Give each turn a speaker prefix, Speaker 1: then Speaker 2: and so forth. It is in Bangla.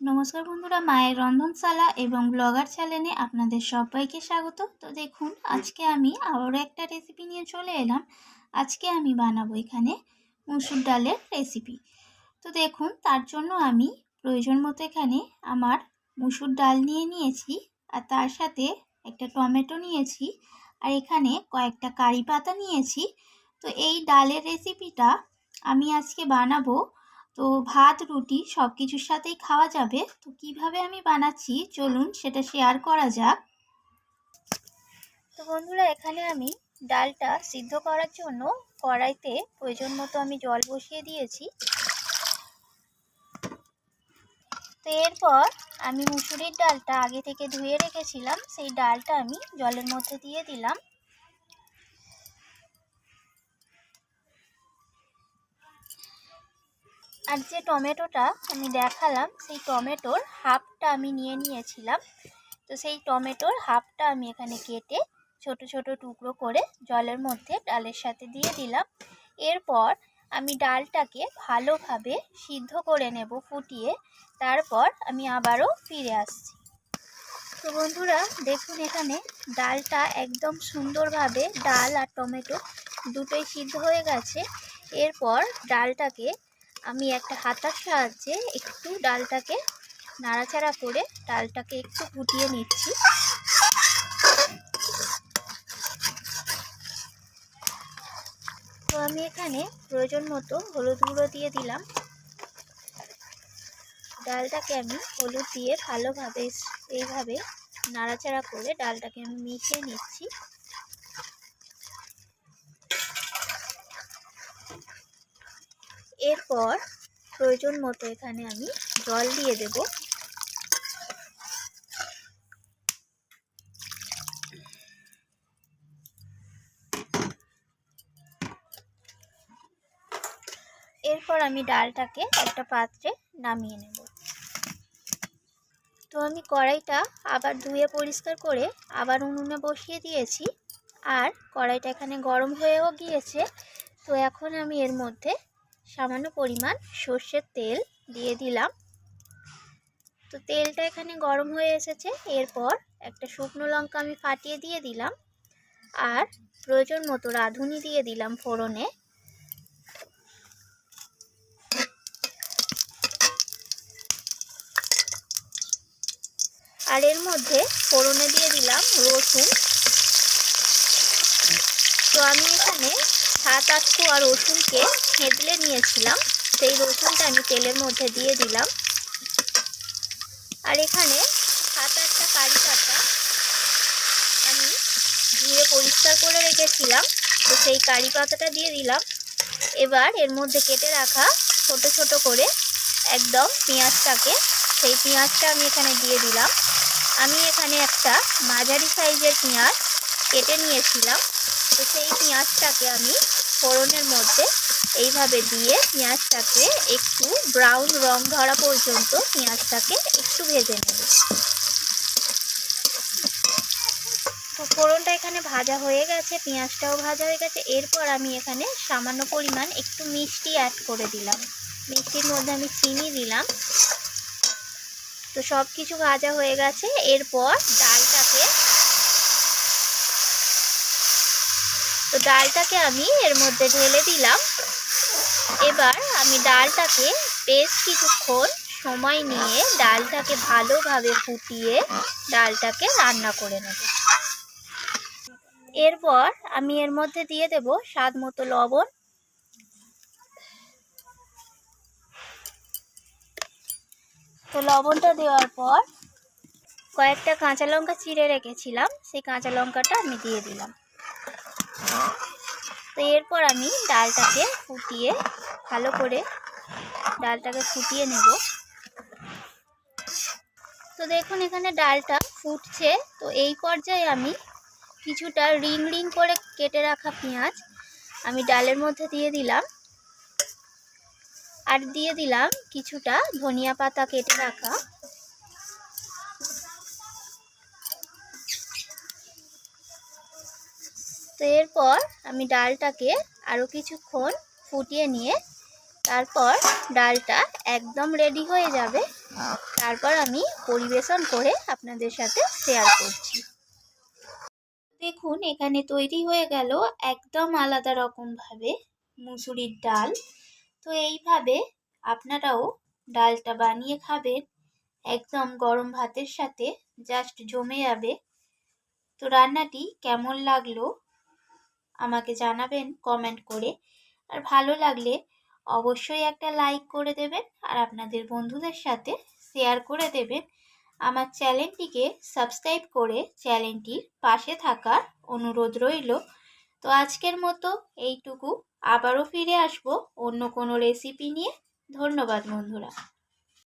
Speaker 1: নমস্কার বন্ধুরা, মায়ের রন্ধনশালা এবং ব্লগার চ্যানেলে আপনাদের সবাইকে স্বাগত। তো দেখুন, আজকে আমি আবারও একটা রেসিপি নিয়ে চলে এলাম। আজকে আমি বানাবো এখানে মুসুর ডালের রেসিপি তো দেখুন, তার জন্য আমি প্রয়োজন মতো এখানে আমার মুসুর ডাল নিয়ে নিয়েছি আর তার সাথে একটা টমেটো নিয়েছি আর এখানে কয়েকটা কারি পাতা নিয়েছি। তো এই ডালের রেসিপিটা আমি আজকে বানাবো তো ভাত, রুটি সব কিছুর সাথেই খাওয়া যাবে। তো কীভাবে আমি বানাচ্ছি? চলুন সেটা শেয়ার করা যাক। তো বন্ধুরা, এখানে আমি ডালটা সিদ্ধ করার জন্য কড়াইতে প্রয়োজন মতো আমি জল বসিয়ে দিয়েছি। তো এরপর আমি মুসুরির ডালটা আগে থেকে ধুয়ে রেখেছিলাম। সেই ডালটা আমি জলের মধ্যে দিয়ে দিলাম। আর যে টমেটোটা আমি দেখালাম, সেই টমেটোর হাফটা আমি নিয়ে নিয়েছিলাম। তো সেই টমেটোর হাফটা আমি এখানে কেটে ছোট ছোট টুকরো করে জলের মধ্যে ডালের সাথে দিয়ে দিলাম। এরপর আমি ডালটাকে ভালোভাবে সিদ্ধ করে নেব ফুটিয়ে। তারপর আমি আবারও ফিরে আসছি। তো বন্ধুরা, দেখুন এখানে ডালটা একদম সুন্দরভাবে ডাল আর টমেটো দুটোই সিদ্ধ হয়ে গেছে। এরপর ডালটাকে আমি একটা হাতার সাহায্যে একটু ডালটাকে নাড়াচাড়া করে ডালটাকে একটু ফুটিয়ে নিচ্ছি। তো আমি এখানে প্রয়োজন মতো হলুদ গুঁড়ো দিয়ে দিলাম। ডালটাকে আমি হলুদ দিয়ে ভালোভাবে এইভাবে নাড়াচাড়া করে ডালটাকে আমি মিশিয়ে নিচ্ছি। এরপর প্রয়োজন মতো এখানে আমি জল দিয়ে দেব। এরপর আমি ডালটাকে একটা পাত্রে নামিয়ে নেব। তো আমি কড়াইটা আবার ধুয়ে পরিষ্কার করে আবার উনুনে বসিয়ে দিয়েছি। আর কড়াইটা এখানে গরম হয়েও গিয়েছে। তো এখন আমি এর মধ্যে সামান্য পরিমাণ সর্ষের তেল দিয়ে দিলাম। তো তেলটা এখানে গরম হয়ে এসেছে। এরপর একটা শুকনো লঙ্কা আমি ফাটিয়ে দিয়ে দিলাম। আর প্রয়োজন মতো রাঁধুনি দিয়ে দিলাম ফোড়নে। আর এর মধ্যে ফোড়নে দিয়ে দিলাম রসুন। তো আমি এখানে সাত, আট কোয়া রসুনকে হেঁদলে নিয়েছিলাম। সেই রসুনটা আমি তেলের মধ্যে দিয়ে দিলাম। আর এখানে সাত, আটটা কারি পাতা আমি ধুয়ে পরিষ্কার করে রেখেছিলাম। তো সেই কারি পাতাটা দিয়ে দিলাম। এবার এর মধ্যে কেটে রাখা ছোট ছোট করে একদম পেঁয়াজটাকে, সেই পেঁয়াজটা আমি এখানে দিয়ে দিলাম। আমি এখানে একটা মাঝারি সাইজের পেঁয়াজ কেটে নিয়েছিলাম। তো সেই পেঁয়াজটাকে আমি ফোড়নের মধ্যে এইভাবে দিয়ে পেঁয়াজটাকে একটু ব্রাউন রং ধরা পর্যন্ত পেঁয়াজটাকে একটু ভেজে নেব। তো ফোড়নটা এখানে ভাজা হয়ে গেছে, পেঁয়াজটাও ভাজা হয়ে গেছে। এরপর আমি এখানে সামান্য পরিমাণ একটু মিষ্টি অ্যাড করে দিলাম। মিষ্টির মধ্যে আমি চিনি দিলাম। তো সব কিছু ভাজা হয়ে গেছে। এরপর ডালটাকে তো ডালটাকে আমি এর মধ্যে ঢেলে দিলাম। এবার আমি ডালটাকে বেশ কিছুক্ষণ সময় নিয়ে ডালটাকে ভালোভাবে ফুটিয়ে ডালটাকে রান্না করে নেব। এরপর আমি এর মধ্যে দিয়ে দেব স্বাদ মতো লবণ। তো লবণটা দেওয়ার পর কয়েকটা কাঁচা লঙ্কা চিড়ে রেখেছিলাম, সেই কাঁচা লঙ্কাটা আমি দিয়ে দিলাম। তো এরপর আমি ডালটাকে ফুটিয়ে, ভালো করে ডালটাকে ফুটিয়ে নেব। তো দেখুন এখানে ডালটা ফুটছে। তো এই পর্যায়ে আমি কিছুটা রিং রিং করে কেটে রাখা পেঁয়াজ আমি ডালের মধ্যে দিয়ে দিলাম। আর দিয়ে দিলাম কিছুটা ধনিয়া পাতা কেটে রাখা। তো এরপর আমি ডালটাকে আরও কিছুক্ষণ ফুটিয়ে নিয়ে তারপর ডালটা একদম রেডি হয়ে যাবে। তারপর আমি পরিবেশন করে আপনাদের সাথে শেয়ার করছি। দেখুন, এখানে তৈরি হয়ে গেল একদম আলাদা রকমভাবে মুসুরির ডাল। তো এইভাবে আপনারাও ডালটা বানিয়ে খাবেন। একদম গরম ভাতের সাথে জাস্ট জমে যাবে। তো রান্নাটি কেমন লাগল আমাকে জানাবেন কমেন্ট করে। আর ভালো লাগলে অবশ্যই একটা লাইক করে দেবেন আর আপনাদের বন্ধুদের সাথে শেয়ার করে দেবেন। আমার চ্যানেলটিকে সাবস্ক্রাইব করে চ্যানেলটির পাশে থাকার অনুরোধ রইল। তো আজকের মতো এইটুকু। আবারও ফিরে আসব অন্য কোনো রেসিপি নিয়ে। ধন্যবাদ বন্ধুরা।